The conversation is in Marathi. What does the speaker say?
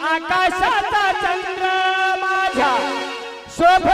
आकाशाचा चंद्र माझ्या शोभ